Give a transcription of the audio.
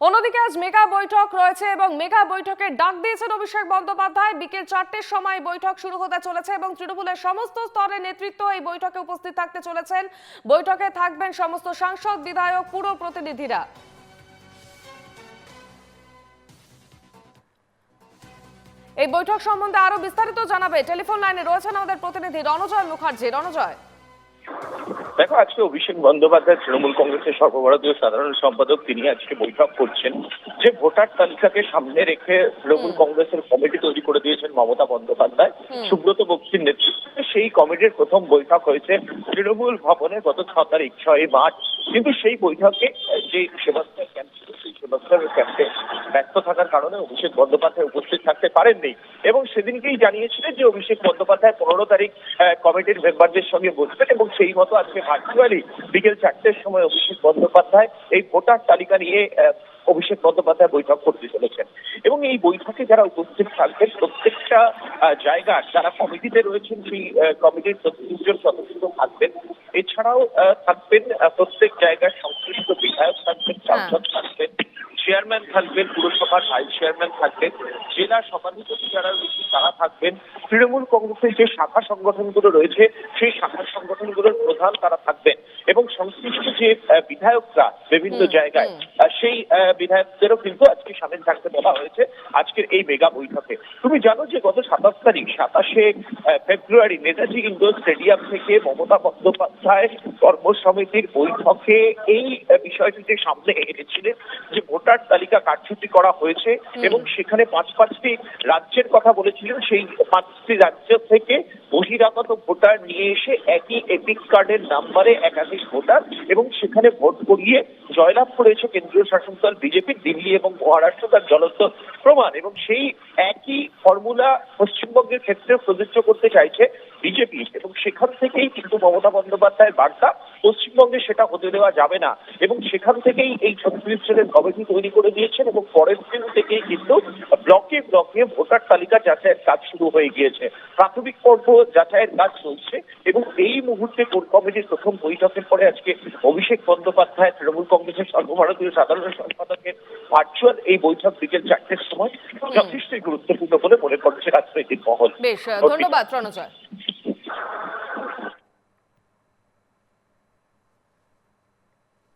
অন্যদিকে আজ মেগা বৈঠক রয়েছে এবং মেগা বৈঠকের ডাক দিয়েছেন অভিষেক বন্দ্যোপাধ্যায়। বিকেল চারটের সময় বৈঠক শুরু হতে চলেছে এবং তৃণমূলের সমস্ত স্তরের নেতৃত্ব এই বৈঠকে উপস্থিত থাকতে চলেছেন। বৈঠকে থাকবেন সমস্ত সাংসদ, বিধায়ক, পুরো প্রতিনিধিরা। এই বৈঠক সম্বন্ধে আরও বিস্তারিত জানাবে টেলিফোন লাইনে রয়েছেন আমাদের প্রতিনিধি রণজয় মুখার্জি। রণজয়। দেখো আজকে অভিষেক বন্দ্যোপাধ্যায় তৃণমূল কংগ্রেসের সর্বভারতীয় সাধারণ সম্পাদক তিনি আজকে বৈঠক করছেন। যে ভোটার তালিকাকে সামনে রেখে তৃণমূল কংগ্রেসের কমিটি তৈরি করে দিয়েছেন মমতা বন্দ্যোপাধ্যায় সুব্রত বক্সির নেতৃত্বে সেই কমিটির প্রথম বৈঠক হয়েছে তৃণমূল ভবনে গত ছ তারিখ ছয় মার্চ। কিন্তু সেই বৈঠকে যে সেবাস্তার সেবাস্তার ক্যাম্পে ব্যস্ত থাকার কারণে অভিষেক বন্দ্যোপাধ্যায় উপস্থিত থাকতে পারেননি। এবং সেদিনকেই জানিয়েছিলেন যে অভিষেক বন্দ্যোপাধ্যায় পনেরো তারিখ কমিটির মেম্বারদের সঙ্গে বসবেন এবং সেই মতো আজকে ভার্চুয়ালি বিকেল চারটের সময় অভিষেক বন্দ্যোপাধ্যায় এই ভোটার তালিকা নিয়ে অভিষেক বন্দ্যোপাধ্যায় বৈঠক করতে চলেছেন। এবং এই বৈঠকে যারা উপস্থিত থাকবেন প্রত্যেকটা জায়গার যারা কমিটিতে রয়েছেন সেই কমিটির প্রতিনিধিজন সদস্য থাকবেন। এছাড়াও থাকবেন প্রত্যেক জায়গার সংশ্লিষ্ট বিধায়ক থাকবেন সাংসদ থাকবেন। চেয়ারম্যান থাকবেন পুরসভার ভাইস চেয়ারম্যান থাকবেন জেলা সভাধিপতি যারা রয়েছে তারা থাকবেন তৃণমূল কংগ্রেসের যে শাখা সংগঠনগুলো রয়েছে সেই শাখা সংগঠনগুলোর প্রধান তারা থাকবেন। এবং সংশ্লিষ্ট যে বিধায়করা বিভিন্ন জায়গায় সেই বিধায়কদেরও কিন্তু আজকে সামিল থাকতে বলা হয়েছে আজকের এই মেগা বৈঠকে। তুমি জানো যে গত সাতাশ তারিখ সাতাশে ফেব্রুয়ারি নেতাজি ইন্ডোর স্টেডিয়াম থেকে মমতা বন্দ্যোপাধ্যায় কর্ম সমিতির বৈঠকে এই আহ, বিষয়টিকে সামনে এনেছিলেন যে ভোটার তালিকা কারচুপি করা হয়েছে এবং সেখানে পাঁচ পাঁচটি রাজ্যের কথা বলেছিলেন। সেই পাঁচটি রাজ্য থেকে বহিরাগত ভোটার নিয়ে এসে একই এপিক কার্ডের নাম্বারে একাধিক ভোটার এবং সেখানে ভোট করিয়ে জয়লাভ করেছে কেন্দ্রীয় শাসক দল বিজেপি দিল্লি এবং মহারাষ্ট্র তার জ্বলন্ত প্রমাণ এবং সেই একই ফর্মুলা পশ্চিমবঙ্গের ক্ষেত্রে প্রযোজ্য করতে চাইছে বিজেপি। এবং সেখান থেকেই কিন্তু মমতা বন্দ্যোপাধ্যায়ের বার্তা পশ্চিমবঙ্গে সেটা হতে দেওয়া যাবে না। এবং সেখান থেকেই এই ছত্রিশ জনের কমিটি তৈরি করে দিয়েছেন এবং পরের দিন থেকেই কিন্তু ব্লকে ব্লকে ভোটার তালিকা যাচাইয়ের কাজ শুরু হয়ে গিয়েছে। প্রাথমিক পর্ব যাচাইয়ের কাজ চলছে এবং এই মুহূর্তে কোর কমিটির প্রথম বৈঠকের পরে আজকে অভিষেক বন্দ্যোপাধ্যায়, তৃণমূল কংগ্রেসের সর্বভারতীয় সাধারণ সম্পাদকের ভার্চুয়াল এই বৈঠক বিকেল চারটের সময় যথেষ্টই গুরুত্বপূর্ণ বলে মনে করছে রাজনৈতিক মহল। বেশ, ধন্যবাদ, রণজয়।